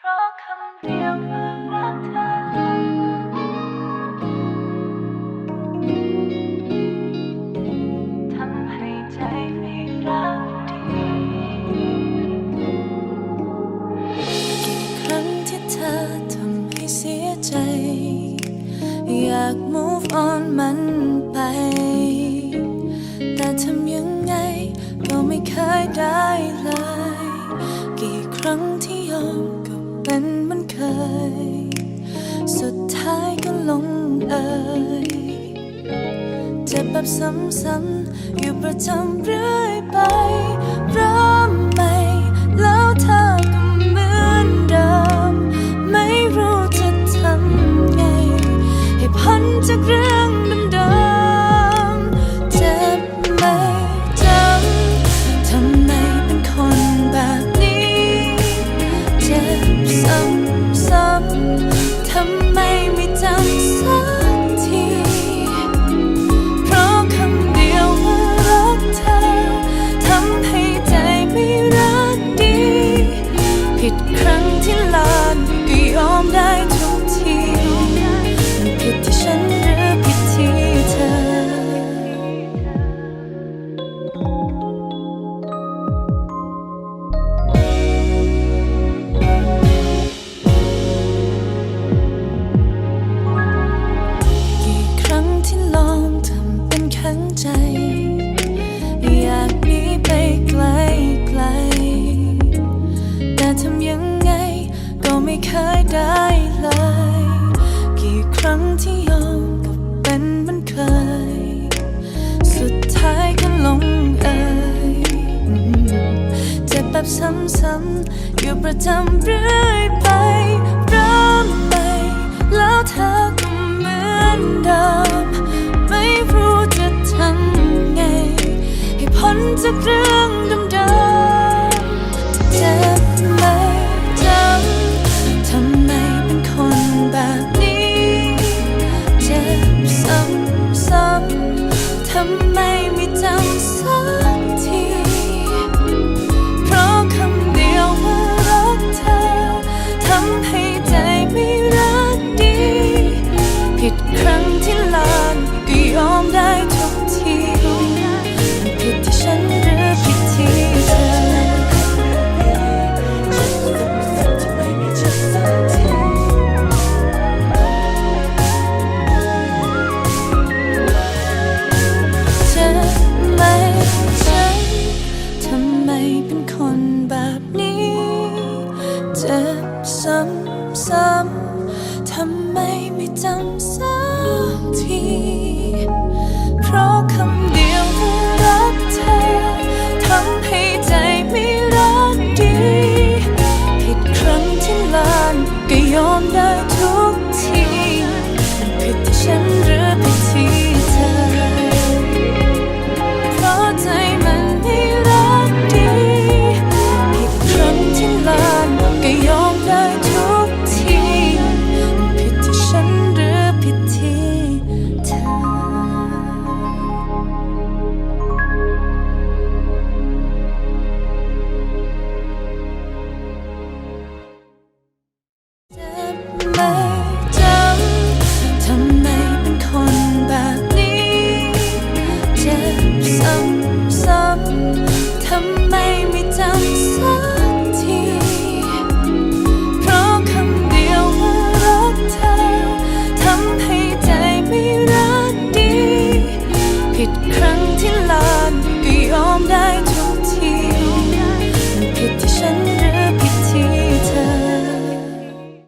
เพราะคำเดียวว่ารักเธอ ทำให้ใจไม่รักดี กี่ครั้งที่เธอทำให้เสียใจ อยาก move on มันไป แต่ทำยังไงก็ไม่เคยได้เลย กี่ครั้งที่ เป็นเหมันเคย สุดท้ายก็ลงเอยเจ็บแบบซ้ำๆอยู่ประจำเรื่อยไปเริ่มใหม่แล้วเธอก็เหมือนเดิม ไม่รู้จะทำไง ให้พ้นจากเรื่อง ทำยังไง ก็ไม่เคยได้เลย กี่ครั้งที่ยอมก็เป็นมันเคย สุดท้ายก็ลงเอยเจ็บแบบซ้ำๆอยู่ประจำเรื่อยไปเริ่มใหม่แล้วเธอก็เหมือนเดิมไม่รู้จะทำไง ให้พ้นจากเรื่อง เป็นคนแบบนี้ เจ็บซ้ำๆทำไมไม่จำ